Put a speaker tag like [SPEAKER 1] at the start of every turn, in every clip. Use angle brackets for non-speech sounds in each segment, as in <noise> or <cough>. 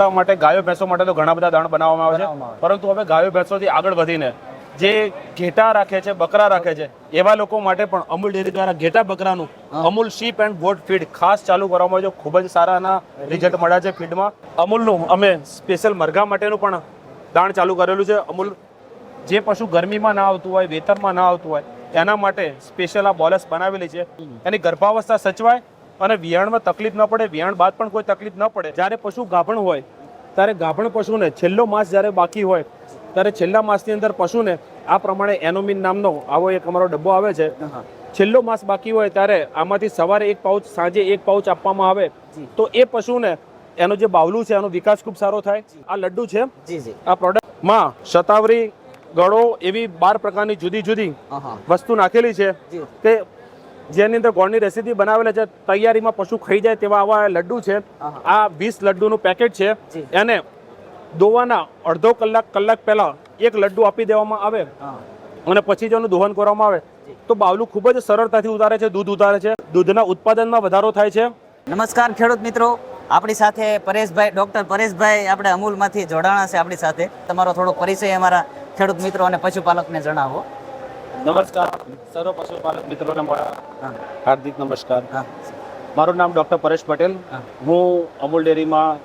[SPEAKER 1] માટે ગાયો ભેંસો માટે તો ઘણા બધા દાણ બનાવવામાં આવે છે. પરંતુ હવે ગાયો ભેંસોથી આગળ વધીને જે ઘેટા રાખે છે બકરા રાખે છે એવા લોકો માટે પણ અમૂલ ડેરી દ્વારા ઘેટા બકરાનું Amul sheep and goat feed ખાસ ચાલુ કરવામાં આવ્યું. છે ખૂબ જ સારા એના રિઝલ્ટ મળ્યા છે ફીડમાં. અમૂલનું અમે સ્પેશિયલ મરઘા માટેનું પણ દાણ ચાલુ કરેલું છે. અમૂલ જે પશુ ગરમીમાં ના આવતું હોય વેતરમાં ના આવતું હોય એના માટે સ્પેશિયલ આ બોલસ બનાવેલી છે. એની ગર્ભાવસ્થા સચવાય અને વિયાણમાં તકલીફ ન પડે વિયાણ બાદ પણ કોઈ તકલીફ ન પડે. જ્યારે પશુ ગાભણ હોય ત્યારે ગાભણ પશુને છેલ્લો માસ જ્યારે બાકી હોય ત્યારે છેલ્લા માસની અંદર પશુને આ પ્રમાણે એનોમિન નામનો આવો એક અમારો ડબ્બો આવે છે. છેલ્લો માસ બાકી હોય ત્યારે આમાંથી સવારે એક પાઉચ સાંજે એક પાઉચ આપવામાં આવે તો એ પશુને એનો જે બાવલું છે એનો વિકાસ ખૂબ સારો થાય. આ લડ્ડુ છે. આ પ્રોડક્ટમાં શતાવરી ગળો એવી બાર પ્રકારની જુદી જુદી વસ્તુ નાખેલી છે કે જેની અંદર ગોળની રેસીપી બનાવેલા છે તૈયારીમાં પશુ ખાઈ જાય તેવા આવા લડ્ડુ છે. આ વીસ લડ્ડુનું પેકેટ છે. એને દોવાના અડધો કલાક કલાક પહેલા એક લડ્ડુ આપી દેવામાં આવે અને પછી જેનું દોહન કરવામાં આવે. તો બાવલું ખૂબ જ સરળતાથી ઉતારે છે દૂધ ઉતારે છે. દૂધના ઉત્પાદનમાં વધારો થાય છે.
[SPEAKER 2] નમસ્કાર ખેડૂત મિત્રો. આપણી સાથે પરેશભાઈ ડૉક્ટર પરેશભાઈ આપણે અમૂલમાંથી જોડાણા છે આપણી સાથે. તમારો થોડો પરિચય અમારા ખેડૂત મિત્રો અને પશુપાલકને જણાવો.
[SPEAKER 1] નમસ્કાર. સર્વ પશુપાલક મિત્રોને મારા હાર્દિક નમસ્કાર. મારું નામ ડૉક્ટર પરેશ પટેલ.
[SPEAKER 2] હું.
[SPEAKER 1] અમૂલ ડેરીમાં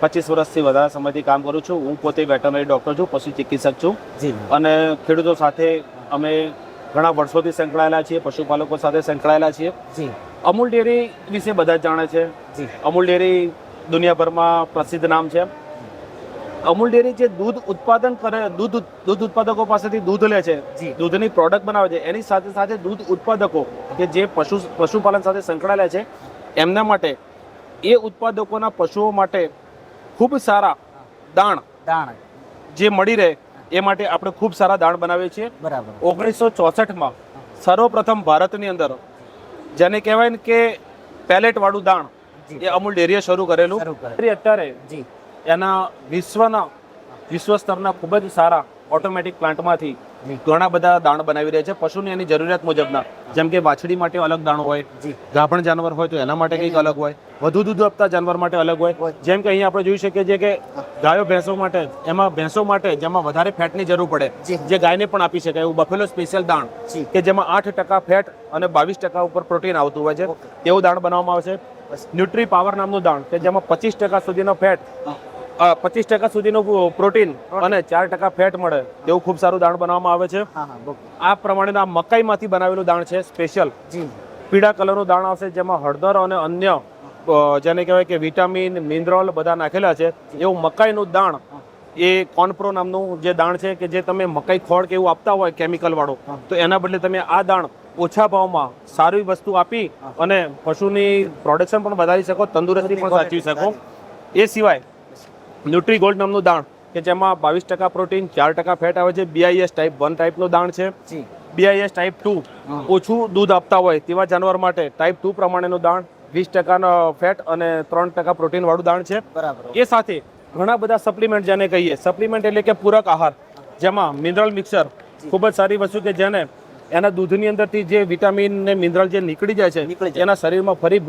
[SPEAKER 1] પચીસ વર્ષથી વધારે સમયથી કામ કરું છું. હું પોતે વેટરનરી ડૉક્ટર છું પશુ ચિકિત્સક છું.
[SPEAKER 2] જી.
[SPEAKER 1] અને ખેડૂતો સાથે અમે ઘણા વર્ષોથી સંકળાયેલા છીએ પશુપાલકો સાથે સંકળાયેલા છીએ.
[SPEAKER 2] જી.
[SPEAKER 1] અમૂલ ડેરી વિશે બધા જ જાણે છે.
[SPEAKER 2] જી.
[SPEAKER 1] અમૂલ ડેરી દુનિયાભરમાં પ્રસિદ્ધ નામ છે. અમૂલ ડેરી જે દૂધ ઉત્પાદન કરે દૂધ દૂધ ઉત્પાદકો પાસેથી દૂધ લે છે દૂધની પ્રોડક્ટ બનાવે છે એની સાથે સાથે દૂધ ઉત્પાદકો કે જે પશુ પશુપાલન સાથે સંકળાયેલા છે એમના માટે એ ઉત્પાદકોના પશુઓ માટે ખૂબ સારા દાણ
[SPEAKER 2] દાણ.
[SPEAKER 1] જે મળી રહે એ માટે આપણે ખૂબ સારા દાણ બનાવીએ છીએ.
[SPEAKER 2] બરાબર.
[SPEAKER 1] ઓગણીસો ચોસઠમાં સર્વપ્રથમ ભારતની અંદર જેને કહેવાય ને કે પેલેટવાળું દાણ. એ અમૂલ ડેરીએ શરૂ કરેલું. અત્યારે
[SPEAKER 2] જી.
[SPEAKER 1] એના વિશ્વના વિશ્વ સ્તરના ખૂબ જ સારા ઓટોમેટિક પ્લાન્ટમાંથી ઘણા બધા દાણ બનાવી રહ્યા છે. પશુની એની જરૂરિયાત મુજબના જેમ કે વાછડી માટે અલગ દાણ હોય ગાભણ જાનવર હોય તો એના માટે કંઈક અલગ હોય વધુ દૂધ આપતા જાનવર માટે અલગ હોય. જેમ કે અહીંયા આપણે જોઈ શકીએ છીએ કે ગાયો ભેંસો માટે એમાં ભેંસો માટે જેમાં વધારે ફેટની જરૂર પડે
[SPEAKER 2] જે.
[SPEAKER 1] ગાયને પણ આપી શકાય. એવું બફેલો સ્પેશિયલ દાણ કે જેમાં આઠ ટકા ફેટ અને બાવીસ ટકા ઉપર પ્રોટીન આવતું હોય છે. તેવું દાણ બનાવવામાં આવે છે. ન્યુટ્રી પાવર નામનું દાણ કે જેમાં પચીસ ટકા સુધીનો ફેટ પચીસ ટકા સુધીનું પ્રોટીન અને ચાર ટકા ફેટ મળે તેવું ખૂબ સારું દાણ બનાવવામાં આવે છે.
[SPEAKER 2] આ પ્રમાણે
[SPEAKER 1] આ મકાઈમાંથી બનાવેલું દાણ છે સ્પેશિયલ. પીળા કલરનું દાણ આવશે જેમાં હળદર અને અન્ય જેને કહેવાય કે વિટામિન મિનરલ બધા નાખેલા છે. એવું મકાઈનું દાણ એ કોર્નપ્રો નામનું જે દાણ છે કે જે તમે મકાઈ ખોળ કે એવું આપતા હોય કેમિકલ વાળો તો એના બદલે તમે આ દાણ ઓછા ભાવમાં સારી વસ્તુ આપી અને પશુની પ્રોડક્શન પણ વધારી શકો તંદુરસ્તી પણ સાચવી શકો. એ સિવાય ન્યુટ્રી ગોલ્ડ નામનું દાણ કે જેમાં બાવીસ ટકા પ્રોટીન ચાર ટકા ફેટ આવે છે. બીઆઈએસ ટાઈપ વન ટાઈપનું દાણ છે. બીઆઈએસ ટાઈપ ટુ ઓછું દૂધ આપતા હોય તેવા જાનવર માટે ટાઈપ ટુ પ્રમાણેનું દાણ વીસ ટકાનો ફેટ અને ત્રણ ટકા પ્રોટીન વાળું દાણ છે.
[SPEAKER 2] બરાબર.
[SPEAKER 1] એ સાથે ઘણા બધા સપ્લિમેન્ટ જેને કહીએ સપ્લિમેન્ટ એટલે કે પૂરક આહાર જેમાં મિનરલ મિક્સર ખૂબ જ સારી વસ્તુ કે જેને એના દૂધની અંદરથી જે વિટામિન ને મિનરલ જે નીકળી જાય છે એના શરીરમાં ફરી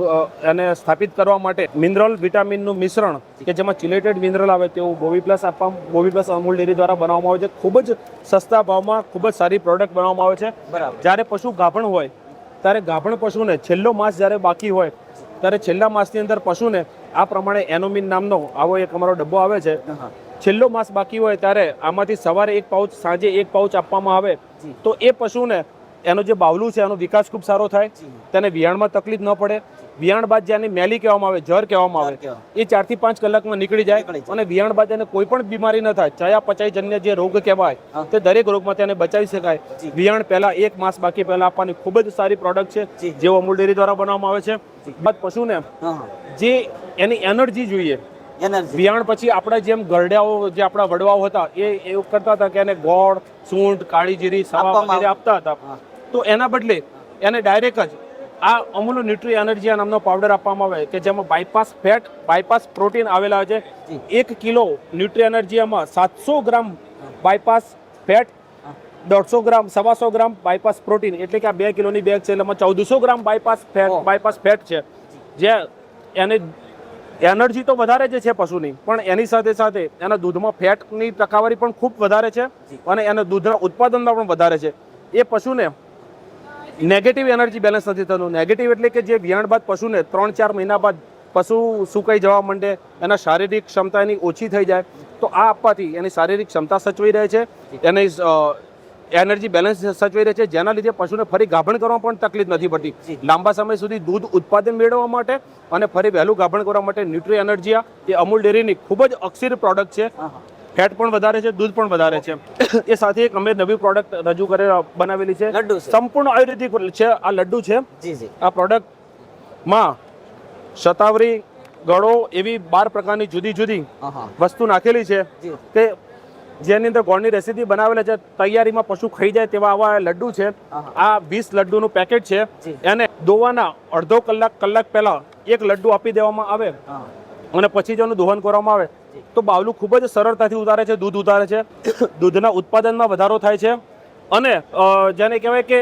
[SPEAKER 1] એને સ્થાપિત કરવા માટે મિનરલ વિટામિનનું મિશ્રણ કે જેમાં ચિલેટેડ મિનરલ આવે તેવું બોવી પ્લસ આપવા બોવી પ્લસ અમૂલ ડેરી દ્વારા બનાવવામાં આવે છે. ખૂબ જ સસ્તા ભાવમાં ખૂબ જ સારી પ્રોડક્ટ બનાવવામાં આવે છે. જ્યારે પશુ ગાભણ હોય ત્યારે ગાભણ પશુને છેલ્લો માસ જ્યારે બાકી હોય ત્યારે છેલ્લા માસની અંદર પશુને આ પ્રમાણે એનોમિન નામનો આવો એક અમારો ડબ્બો આવે છે. છેલ્લો માસ બાકી હોય ત્યારે આમાંથી સવારે એક પાઉચ સાંજે એક પાઉચ આપવામાં આવે તો એ પશુને એનો જે બાવલું છે એનો વિકાસ ખૂબ સારો થાય. તેને વિયાણમાં તકલીફ ન પડે. વિયાણ બાદ જેને મેલી કહેવામાં આવે જર કહેવામાં આવે એ ચારથી પાંચ કલાકમાં નીકળી જાય અને વિયાણ બાદ એને કોઈ પણ બીમારી ન થાય. ચયા પચાઈ જન્ય જે રોગ કહેવાય તે દરેક રોગમાં તેને બચાવી શકાય. વિયાણ પહેલા એક માસ બાકી પહેલા આપવાની ખૂબ જ સારી પ્રોડક્ટ છે
[SPEAKER 2] જી.
[SPEAKER 1] અમૂલ ડેરી દ્વારા બનાવવામાં આવે છે. બાદ પશુને જે એની એનર્જી જોઈએ વિયાણ પછી આપણે જેમ ગરડાઓ જે આપણા વડવાઓ હતા એ એવું કરતા હતા કે એને ગોળ સૂંઠ કાળી જીરી સવા વગેરે આપતા હતા. તો એના બદલે એને ડાયરેક્ટ જ આ અમૂલ ન્યુટ્રી એનર્જી નામનો પાવડર આપવામાં આવે કે જેમાં બાયપાસ ફેટ બાયપાસ પ્રોટીન આવેલા છે. એક કિલો ન્યુટ્રી એનર્જીમાં સાતસો ગ્રામ બાયપાસ ફેટ દોઢસો ગ્રામ સવાસો ગ્રામ બાયપાસ પ્રોટીન એટલે કે આ બે કિલોની બેગ છે એટલે ચૌદસો gram bypass fat bypass fat છે. જે એને એનર્જી તો વધારે જ છે પશુની પણ એની સાથે સાથે એના દૂધમાં ફેટની ટકાવારી પણ ખૂબ વધારે છે અને એના દૂધના ઉત્પાદનમાં પણ વધારે છે. એ પશુને નેગેટિવ એનર્જી બેલેન્સ નથી થતું. નેગેટિવ એટલે કે જે વિયાણ બાદ પશુને ત્રણ ચાર મહિના બાદ પશુ સુકાઈ જવા માંડે એના શારીરિક ક્ષમતા એની ઓછી થઈ જાય તો આ આપવાથી એની શારીરિક ક્ષમતા સચવાઈ રહે છે. એની એનર્જી બેલેન્સ સચવાઈ રહે છે. જેના લીધે પશુને ફરી ગાભણ કરવામાં પણ તકલીફ નથી પડતી. લાંબા સમય સુધી દૂધ ઉત્પાદન મેળવવા માટે અને ફરી વહેલું ગાભણ કરવા માટે ન્યુટ્રી એનર્જીયા એ અમૂલ ડેરીની ખૂબ જ અક્ષીર પ્રોડક્ટ છે. ફેટ પણ વધારે છે દૂધ પણ વધારે છે. એ સાથે એક અમે નવી પ્રોડક્ટ રજૂ કરે બનાવેલી છે. સંપૂર્ણ આયુર્વેદિક છે આ લડ્ડુ છે. આ પ્રોડક્ટ પ્રોડક્ટમાં શતાવરી ગળો એવી બાર પ્રકારની જુદી જુદી વસ્તુ નાખેલી છે તે જેની અંદર ગોળની રેસીપી બનાવેલા છે તૈયારીમાં પશુ ખાઈ જાય તેવા આવા લડ્ડુ છે. આ વીસ લડ્ડુનું પેકેટ છે. એને દોવાના અડધો કલાક કલાક પહેલા એક લડ્ડુ આપી દેવામાં આવે. અને પછી જેનું દોહન કરવામાં આવે. તો બાવલું ખૂબ જ સરળતાથી ઉતારે છે દૂધ ઉતારે છે. <coughs> દૂધના ઉત્પાદનમાં વધારો થાય છે. અને જેને કહેવાય કે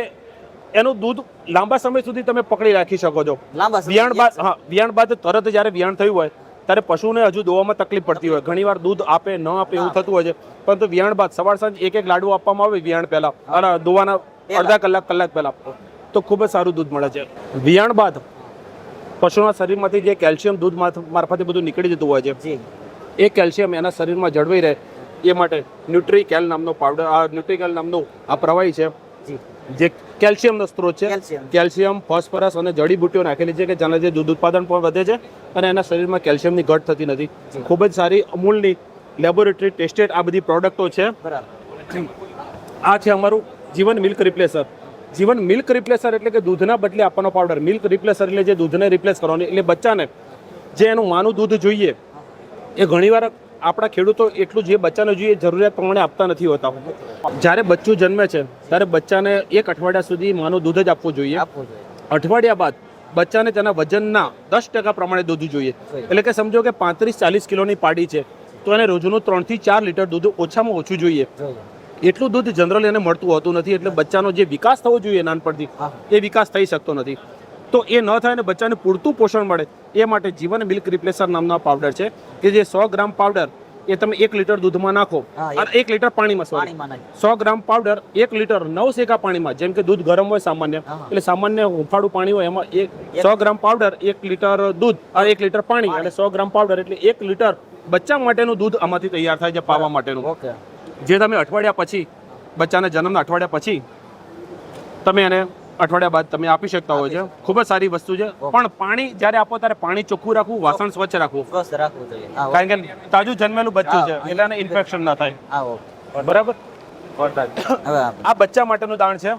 [SPEAKER 1] એનું દૂધ લાંબા સમય સુધી તમે પકડી રાખી શકો છો.
[SPEAKER 2] લાંબા
[SPEAKER 1] બાદ હા વિયાણ બાદ તરત જ્યારે વિયાણ થયું હોય ત્યારે પશુને હજુ દોવામાં તકલીફ પડતી હોય. ઘણીવાર દૂધ આપે ન આપે એવું થતું હોય છે. પરંતુ વિયાણ બાદ સવાર સાંજ એક એક લાડુ આપવામાં આવે વિયાણ પહેલા. અને દોવાના અડધા કલાક કલાક પહેલા. તો ખૂબ જ સારું દૂધ મળે છે. વિયાણ બાદ પશુના શરીરમાંથી જે કેલ્શિયમ દૂધ મારફ- મારફતે બધું નીકળી જતું હોય છે. એ કેલ્શિયમ એના શરીરમાં જળવાઈ રહે. એ માટે ન્યુટ્રીકેલ નામનો પાવડર આ ન્યુટ્રીકેલ નામનું આ પ્રવાહી છે.
[SPEAKER 2] જી.
[SPEAKER 1] કેલ્શિયમનો સ્ત્રોત છે
[SPEAKER 2] કેલ્શિયમ.
[SPEAKER 1] કેલ્શિયમ ફોસ્ફરસ અને જડીબુટ્ટીઓ નાખેલી છે કે જેના જે દૂધ ઉત્પાદન પણ વધે છે અને એના શરીરમાં કેલ્શિયમની ઘટ થતી નથી. ખૂબ જ સારી અમૂલની લેબોરેટરી ટેસ્ટેડ આ બધી પ્રોડક્ટો છે. આ છે અમારું જીવન મિલ્ક રિપ્લેસર. જીવન મિલ્ક રિપ્લેસર એટલે કે દૂધના બદલે આપવાનો પાવડર. મિલ્ક રિપ્લેસર એટલે જે દૂધને રિપ્લેસ કરવાનું. એટલે બચ્ચાને જે એનું માનું દૂધ જોઈએ એ ઘણીવાર આપણા ખેડૂતો એટલું જે બચ્ચાને જોઈએ જરૂરિયાત પ્રમાણે આપતા નથી હોતા. જ્યારે બચ્ચું જન્મે છે ત્યારે બચ્ચાને એક અઠવાડિયા સુધી માનું દૂધ જ આપવું જોઈએ. અઠવાડિયા બાદ બચ્ચાને તેના વજનના દસ ટકા પ્રમાણે દૂધ જોઈએ. એટલે કે સમજો કે પાંત્રીસ ચાલીસ કિલોની પાડી છે તો એને રોજનું ત્રણથી ચાર લીટર દૂધ ઓછામાં ઓછું જોઈએ. એટલું દૂધ જનરલ એને મળતું હોતું નથી એટલે બચ્ચાનો જે વિકાસ થવો જોઈએ નાનપણથી. એ વિકાસ થઈ શકતો નથી. તો એ ન થાય અને બચ્ચાને પૂરતું પોષણ મળે એ માટે જીવન મિલ્ક રિપ્લેસર નામનો પાવડર છે કે જે સો ગ્રામ પાવડર એ તમે એક લીટર દૂધમાં નાખો અને એક લીટર પાણીમાં સોરી સો ગ્રામ પાવડર એક લીટર નવ શેકા પાણીમાં જેમ કે દૂધ ગરમ હોય સામાન્ય એટલે સામાન્ય હુંફાળું પાણી હોય એમાં એક સો ગ્રામ પાવડર એક લીટર દૂધ અને એક લીટર પાણી અને સો ગ્રામ પાવડર એટલે એક લીટર બચ્ચા માટેનું દૂધ આમાંથી તૈયાર થાય છે પાવા માટેનું. જે તમે અઠવાડિયા પછી બચ્ચાના જન્મના અઠવાડિયા પછી તમે એને અઠવાડિયા બાદ તમે આપી શકતા હોય છે. ખૂબ જ સારી વસ્તુ છે. પણ પાણી જ્યારે આપો ત્યારે પાણી ચોખ્ખું રાખવું વાસણ સ્વચ્છ રાખવું.
[SPEAKER 2] સ્વસ્થ રાખવું જોઈએ.
[SPEAKER 1] કારણ કે તાજું જન્મેલું બચ્ચું છે એટલે એને ઇન્ફેક્શન ના થાય. બરાબર? આ. બચ્ચા માટેનું દાણ છે.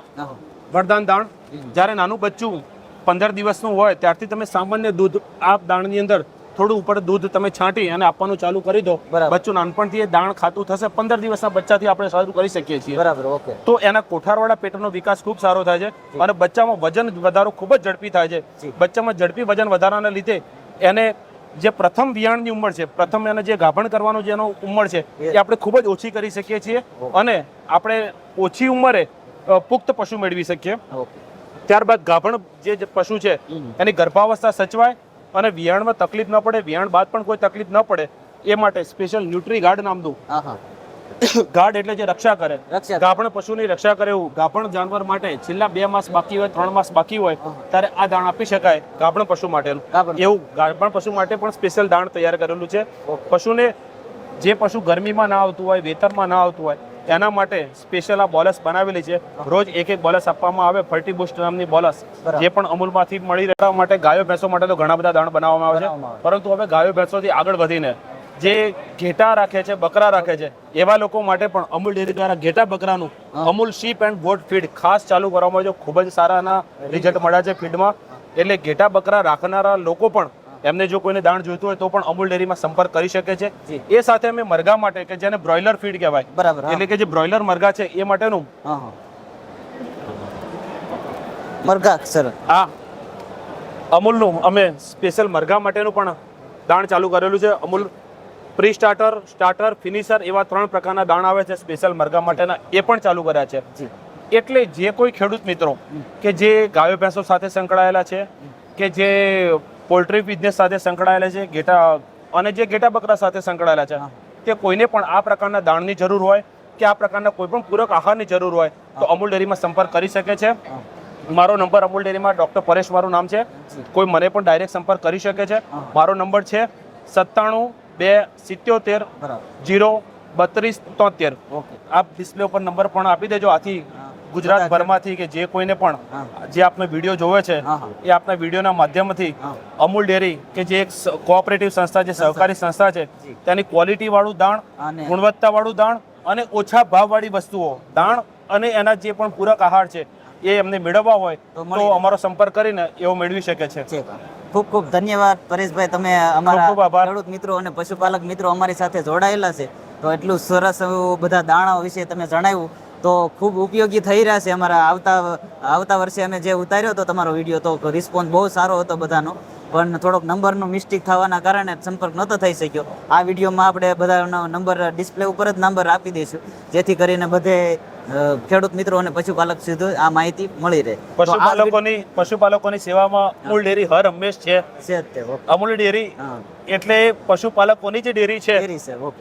[SPEAKER 1] વરદાન દાણ. જ્યારે નાનું બચ્ચું પંદર દિવસનું હોય ત્યારથી તમે સામાન્ય દૂધ આ દાણની અંદર થોડું ઉપર દૂધ તમે છાંટી અને આપવાનું ચાલુ કરી દો. બચ્ચું નાનપણથી એ દાણ ખાતું થશે. પંદર દિવસના બચ્ચાથી આપણે શરૂ કરી શકીએ છીએ.
[SPEAKER 2] બરાબર ઓકે.
[SPEAKER 1] તો એના કોઠારવાળા પેટનો વિકાસ ખૂબ સારો થાય છે અને બચ્ચામાં વજન વધારો ખૂબ જ ઝડપી થાય છે. બચ્ચામાં ઝડપી વજન વધારાના લીધે એને જે પ્રથમ વિયાણની ઉંમર છે પ્રથમ એને જે ગાભણ કરવાનો જેનો ઉંમર છે એ આપણે ખૂબ જ ઓછી કરી શકીએ છીએ અને આપણે ઓછી ઉંમરે પુખ્ત પશુ મેળવી શકીએ. ત્યારબાદ ગાભણ જે જે પશુ છે એની ગર્ભાવસ્થા સચવાય અને વિયાણમાં તકલીફ ન પડે વિયાણ બાદ પણ કોઈ તકલીફ ન પડે એ માટે સ્પેશિયલ ન્યુટ્રી ગાર્ડ નામનું ગાર્ડ એટલે જે રક્ષા કરે. ગાભણ પશુની રક્ષા કરે એવું. ગાભણ જાનવર માટે છેલ્લા બે માસ બાકી હોય ત્રણ માસ બાકી હોય ત્યારે આ દાણ આપી શકાય ગાભણ પશુ માટેનું. એવું ગાભણ પશુ માટે પણ સ્પેશિયલ દાણ તૈયાર કરેલું છે. પશુને જે પશુ ગરમીમાં ના આવતું હોય વેતરમાં ના આવતું હોય એના માટે સ્પેશિયલ આ બોલસ બનાવેલી છે. રોજ એક એક બોલસ આપવામાં આવે ફર્ટી બુસ્ટ નામની બોલસ જે પણ અમૂલમાંથી મળી રહેવા માટે ગાયો ભેંસો માટે તો ઘણા બધા દાણ બનાવવામાં આવે છે. પરંતુ હવે ગાયો ભેંસોથી આગળ વધીને જે ઘેટા રાખે છે બકરા રાખે છે એવા લોકો માટે પણ અમૂલ ડેરી દ્વારા ઘેટા બકરાનું Amul sheep and goat feed ખાસ ચાલુ કરવામાં આવ્યું છે. ખૂબ જ સારાના રિઝલ્ટ મળ્યા છે ફીડમાં એટલે ઘેટા બકરા રાખનારા લોકો પણ એમને જો કોઈને દાણ જોઈતું હોય તો પણ અમૂલ ડેરીમાં સંપર્ક કરી શકે છે. એ સાથે અમે મરઘા માટે કે જેને બ્રોઇલર ફીડ કહેવાય
[SPEAKER 2] બરાબર
[SPEAKER 1] એટલે કે જે બ્રોઇલર મરઘા છે એ માટેનું
[SPEAKER 2] હા હા. મરઘા સર.
[SPEAKER 1] હા અમૂલનું અમે સ્પેશિયલ મરઘા માટેનું પણ દાણ ચાલુ કરેલું છે. Amul pre starter starter finisher એવા ત્રણ પ્રકારના દાણ આવે છે સ્પેશિયલ મરઘા માટેના. એ પણ ચાલુ કર્યા છે. એટલે જે કોઈ ખેડૂત મિત્રો કે જે ગાયો ભેંસો સાથે સંકળાયેલા છે કે જે પોલ્ટ્રી બિઝનેસ સાથે સંકળાયેલા છે ઘેટા અને જે ઘેટા બકરા સાથે સંકળાયેલા છે તે કોઈને પણ આ પ્રકારના દાણની જરૂર હોય કે આ પ્રકારના કોઈ પણ પૂરક આહારની જરૂર હોય તો અમૂલ ડેરીમાં સંપર્ક કરી શકે છે. મારો નંબર અમૂલ ડેરીમાં ડૉક્ટર પરેશ મારું નામ છે. કોઈ મને પણ ડાયરેક્ટ સંપર્ક કરી શકે છે. મારો નંબર છે સત્તાણું બે સિત્યોતેર જીરો બત્રીસ તોતેર.
[SPEAKER 2] ઓકે.
[SPEAKER 1] આપ ડિસ્પ્લે ઉપર નંબર પણ આપી દેજો આથી ગુજરાત ભરમાંથી કે જે કોઈને પણ જે આપનો વીડિયો જોવે છે. એ આપના વિડીયોના માધ્યમથી. અમૂલ ડેરી કે જે એક કોઓપરેટિવ સંસ્થા છે સહકારી સંસ્થા છે તેની ક્વોલિટી વાળું દાણ
[SPEAKER 2] ગુણવત્તાવાળું
[SPEAKER 1] ગુણવત્તા વાળું દાણ અને ઓછા ભાવવાળી વસ્તુઓ. દાણ અને એના જે પણ પૂરક આહાર છે એ એમને મેળવવા હોય
[SPEAKER 2] તો.
[SPEAKER 1] અમારો સંપર્ક કરીને એવો મેળવી શકે છે.
[SPEAKER 2] ખૂબ ખૂબ ધન્યવાદ. પરેશભાઈ તમે અમારા. ખેડૂત મિત્રો અને પશુપાલક મિત્રો અમારી સાથે જોડાયેલા છે. તો એટલું સરસ બધા દાણા વિશે તમે જણાવ્યું. તો ખૂબ ઉપયોગી થઈ રહ્યા છે અમારા આવતા આવતા વર્ષે અમે જે ઉતાર્યો હતો તમારો વીડિયો તો રિસ્પોન્સ બહુ સારો હતો બધાનો. પણ થોડોક નંબરનો મિસ્ટેક થવાના કારણે સંપર્ક નહોતો થઈ શક્યો. આ વિડીયોમાં આપણે બધાનો નંબર ડિસ્પ્લે ઉપર જ નંબર આપી દઈશું. જેથી કરીને બધે ખેડૂત મિત્રો અને પશુપાલક સુધી આ માહિતી મળી રહે.
[SPEAKER 1] પશુપાલકોની પશુપાલકોની સેવામાં અમૂલ ડેરી હર હંમેશ છે. અમૂલ ડેરી એટલે પશુપાલકોની જે ડેરી છે.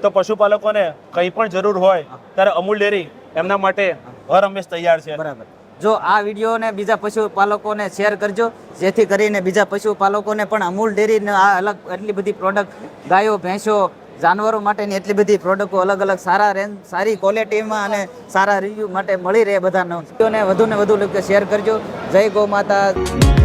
[SPEAKER 1] તો પશુપાલકોને કંઈ પણ જરૂર હોય ત્યારે અમૂલ ડેરી એમના માટે હર હંમેશ તૈયાર છે.
[SPEAKER 2] બરાબર. જો આ વિડીયોને બીજા પશુપાલકોને શેર કરજો. જેથી કરીને બીજા પશુપાલકોને પણ અમૂલ ડેરીને આ અલગ એટલી બધી પ્રોડક્ટ ગાયો, ભેંસો, જાનવરો માટેની એટલી બધી પ્રોડક્ટો અલગ અલગ સારા રેન્જ સારી ક્વોલિટીમાં અને સારા રિવ્યૂ માટે મળી રહે બધાનો. વિડીયોને વધુ ને વધુ લોકો શેર કરજો. જય ગૌ માતા.